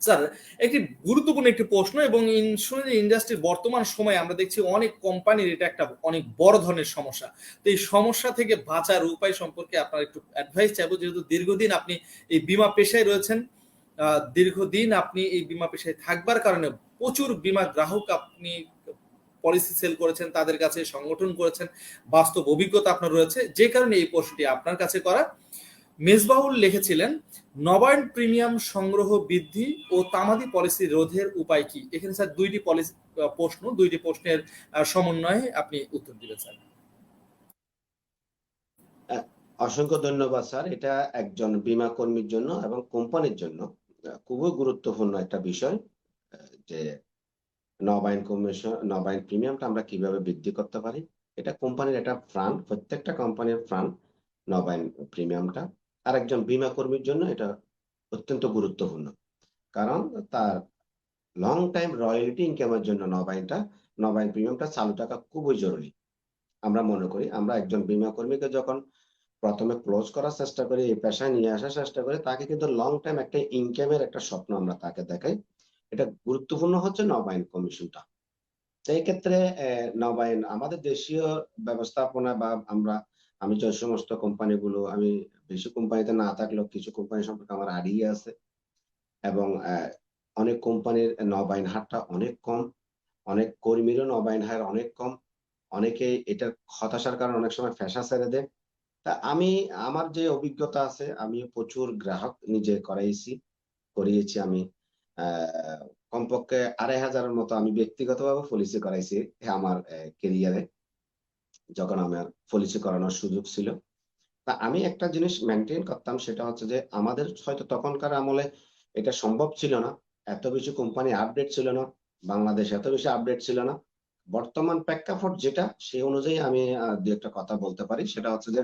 Sir, একটি গুরুত্বপূর্ণ একটি প্রশ্ন এবং ইন্স্যুরেন্স ইন্ডাস্ট্রির বর্তমান সময়ে আমরা দেখছি অনেক কোম্পানির এটা একটা অনেক বড় ধরনের সমস্যা। তো এই সমস্যা থেকে বাঁচার উপায় সম্পর্কে আপনার একটু অ্যাডভাইস চাইব। যেহেতু দীর্ঘদিন আপনি এই বিমা পেশায় রয়েছেন দীর্ঘদিন আপনি এই বিমা পেশায় থাকবার কারণে প্রচুর বিমা গ্রাহক আপনি পলিসি সেল করেছেন, তাদের কাছে সংগঠন করেছেন, বাস্তব অভিজ্ঞতা আপনার রয়েছে। যে কারণে এই প্রশ্নটি আপনার কাছে করা। মেজবাহুল লিখেছিলেন নবায়ন প্রিমিয়াম সংগ্রহ বৃদ্ধি ও তামাদি পলিসি রোধের উপায় কি? এখানে স্যার দুইটি পলিসি প্রশ্ন, দুইটি প্রশ্নের সমন্বয়ে আপনি উত্তর দিবেন, স্যার। অসংখ্য ধন্যবাদ, স্যার। এটা একজন বীমা কর্মীর জন্য এবং কোম্পানির জন্য খুবই গুরুত্বপূর্ণ একটা বিষয় যে নবায়ন কমিশন, নবায়ন প্রিমিয়ামটা আমরা কীভাবে বৃদ্ধি করতে পারি। এটা কোম্পানির একটা ফান্ড প্রত্যেকটা কোম্পানির ফান্ড নবায়ন প্রিমিয়ামটা। আর একজন বীমা কর্মীর জন্য এটা অত্যন্ত গুরুত্বপূর্ণ। কারণ তার লং টাইম রয়্যালিটি ইনকামের জন্য নবায়নটা নবায়ন প্রিমিয়ামটা চালু থাকা খুবই জরুরি। আমরা মনে করি, আমরা একজন বীমা কর্মীকে যখন প্রথমে ক্লোজ করার চেষ্টা করি, এই পেশায় নিয়ে আসার চেষ্টা করি, তাকে কিন্তু লং টাইম একটা ইনকামের একটা স্বপ্ন আমরা তাকে দেখাই। এটা গুরুত্বপূর্ণ হচ্ছে নবায়ন কমিশনটা। এই ক্ষেত্রে নবায়ন আমাদের দেশীয় ব্যবস্থাপনা বা আমরা আমি যে সমস্ত কোম্পানিগুলো আমি বেশি কোম্পানিতে না থাকলেও কিছু কোম্পানি সম্পর্কে আমার আইডিয়া আছে এবং অনেক কোম্পানির নবায়ন হারটা অনেক কম, অনেক কর্মীরও নবায়ন হার অনেক কম, অনেকে এটা হতাশার কারণে অনেক সময় ফেসা ছেড়ে দেয়। তা আমি, আমার যে অভিজ্ঞতা আছে আমি প্রচুর গ্রাহক নিজে করাইছি, করিয়েছি আমি কমপক্ষে আড়াই হাজারের মতো আমি ব্যক্তিগতভাবে পলিসি করাইছি আমার কেরিয়ারে যখন আমার পলিসি করানোর সুযোগ ছিল। তা আমি একটা জিনিস মেনটেন করতাম, সেটা হচ্ছে যে আমাদের হয়তো তখনকার আমলে এটা সম্ভব ছিল না, এত বেশি কোম্পানি আপডেট ছিল না, বাংলাদেশ এত বেশি আপডেট ছিল না। বর্তমান প্রেক্ষাপট যেটা সেই অনুযায়ী আমি দু একটা কথা বলতে পারি। সেটা হচ্ছে যে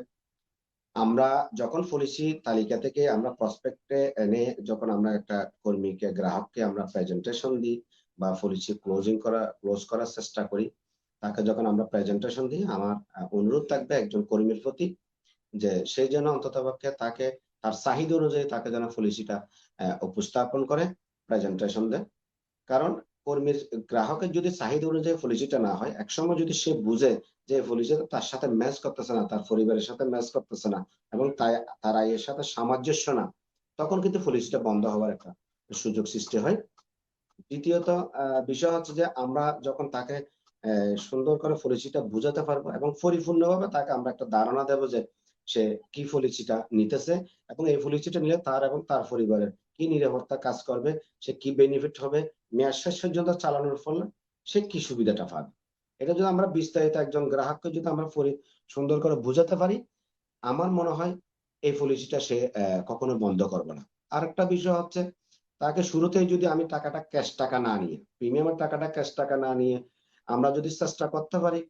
আমরা যখন পলিসি তালিকা থেকে আমরা প্রসপেক্টে এনে যখন আমরা একটা কর্মীকে, গ্রাহককে আমরা প্রেজেন্টেশন দিই বা পলিসি ক্লোজিং করা ক্লোজ করার চেষ্টা করি তাকে যখন আমরা প্রেজেন্টেশন দিই, আমার অনুরোধ থাকবে একজন কর্মীর প্রতি যে সে যেন অন্ততপক্ষে তাকে, তার চাহিদা অনুযায়ী তাকে যেন পলিসিটা উপস্থাপন করে প্রেজেন্টেশন দেয়। কারণ কর্মীর, গ্রাহকের যদি চাহিদা অনুযায়ী পলিসিটা না হয়, একসময় যদি সে বুঝে যে পলিসিটা তার সাথে ম্যাচ করতেছে না, তার পরিবারের সাথে ম্যাচ করতেছে না এবং তাই, তার আয়ের সাথে সামঞ্জস্য না, তখন কিন্তু পলিসিটা বন্ধ হওয়ার একটা সুযোগ সৃষ্টি হয়। দ্বিতীয়ত বিষয় হচ্ছে যে আমরা যখন তাকে সুন্দর করে পলিসিটা বুঝাতে পারব এবং পরিপূর্ণভাবে তাকে আমরা একটা ধারণা দেবো যে সে কি পলিসিটা নিতেছে এবং এই পলিসিটা নিলে তার এবং তার পরিবারের কি নিরাপত্তা কাজ করবে, সে কি বেনিফিট হবে, মেয়াদ শেষ পর্যন্ত চালানোর ফলে সে কি সুবিধাটা পাবে? এটা যদি আমরা বিস্তারিত একজন গ্রাহককে যদি আমরা সুন্দর করে বোঝাতে পারি, আমার মনে হয় এই পলিসিটা সে কখনো বন্ধ করবে না। আরেকটা বিষয় হচ্ছে, তাকে শুরুতেই যদি আমি টাকাটা ক্যাশ টাকা না নিয়ে প্রিমিয়ামের টাকাটা ক্যাশ টাকা না নিয়ে আমরা যদি চেষ্টা করতে পারি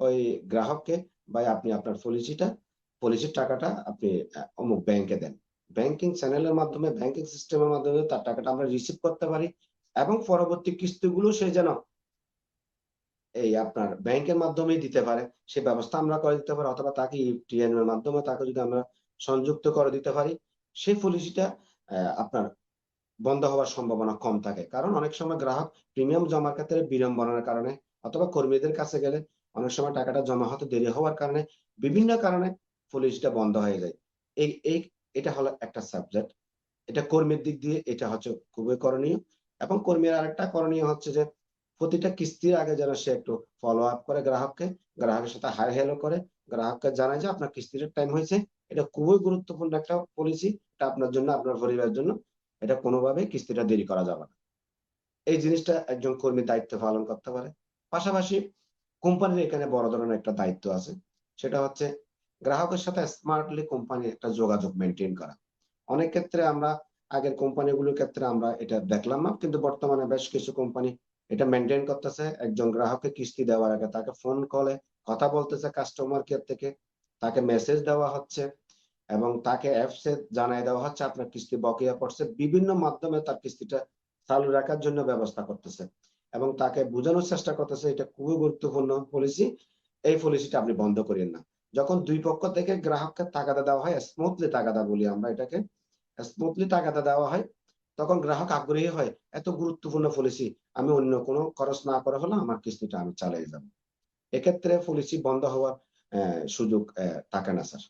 ওই গ্রাহককে, ভাই আপনি আপনার পলিসিটা, পলিসির টাকাটা আপনি অমুক ব্যাংকে দেন। ব্যাংকিং চ্যানেলের মাধ্যমে, ব্যাংকিং সিস্টেমের মাধ্যমে তার টাকাটা আমরা রিসিভ করতে পারি এবং পরবর্তী কিস্তিগুলো সে যেন এই আপনার ব্যাংকের মাধ্যমেই দিতে পারে। সে ব্যবস্থা আমরা করে দিতে পারি অথবা তাকে ইউটিএন এর মাধ্যমে তাকে যদি আমরা সংযুক্ত করে দিতে পারি, সেই পলিসিটা আপনার বন্ধ হওয়ার সম্ভাবনা কম থাকে। কারণ অনেক সময় গ্রাহক প্রিমিয়াম জমার ক্ষেত্রে বিড়ম্বনার কারণে অথবা কর্মীদের কাছে গেলে অনেক সময় টাকাটা জমা হতে দেরি হওয়ার কারণে বিভিন্ন কারণে পলিসিটা বন্ধ হয়ে যায়। এই এই, এটা হলো একটা সাবজেক্ট এটা কর্মীর দিক দিয়ে এটা হচ্ছে খুবই করণীয় এবং কর্মীর আরেকটা করণীয় হচ্ছে যে প্রতিটা কিস্তির আগে যেন সে একটু ফলো আপ করে গ্রাহককে, গ্রাহকের সাথে হাই হ্যালো করে, গ্রাহককে জানায় যে আপনার কিস্তির টাইম হয়েছে। এটা খুবই গুরুত্বপূর্ণ একটা পলিসি এটা আপনার জন্য, আপনার পরিবারের জন্য। এটা কোনোভাবেই কিস্তিটা দেরি করা যাবে না। এই জিনিসটা একজন কর্মী দায়িত্ব পালন করতে পারে। পাশাপাশি কোম্পানির এখানে বড় ধরনের একটা দায়িত্ব আছে। সেটা হচ্ছে গ্রাহকের সাথে স্মার্টলি কোম্পানির একটা যোগাযোগ মেনটেন করা। অনেক ক্ষেত্রে আমরা আগের কোম্পানিগুলোর ক্ষেত্রে আমরা এটা দেখলাম না, কিন্তু বর্তমানে বেশ কিছু কোম্পানি এটা মেনটেন করতেছে। একজন গ্রাহককে কিস্তি দেওয়ার আগে তাকে ফোন কলে কথা বলতেছে কাস্টমার কেয়ার থেকে, তাকে মেসেজ দেওয়া হচ্ছে এবং তাকে অ্যাপসে জানাই দেওয়া হচ্ছে, আপনার কিস্তি বকেয়া পড়ছে। বিভিন্ন মাধ্যমে তার কিস্তিটা চালু রাখার জন্য ব্যবস্থা করতেছে। এবং তাকে বোঝানোর চেষ্টা করতেছে, এটা খুবই গুরুত্বপূর্ণ পলিসি এই পলিসিটা আপনি বন্ধ করেন না। যখন দুই পক্ষ থেকে গ্রাহককে টাকাটা দেওয়া হয় স্মুথলি টাকাটা বলি আমরা এটাকে স্মুথলি টাকাটা দেওয়া হয়, তখন গ্রাহক আগ্রহী হয়, এত গুরুত্বপূর্ণ পলিসি আমি অন্য কোনো খরচ না করা হলে আমার কিস্তিটা আমি চালিয়ে যাব। এক্ষেত্রে পলিসি বন্ধ হওয়ার সুযোগ থাকে না, স্যার।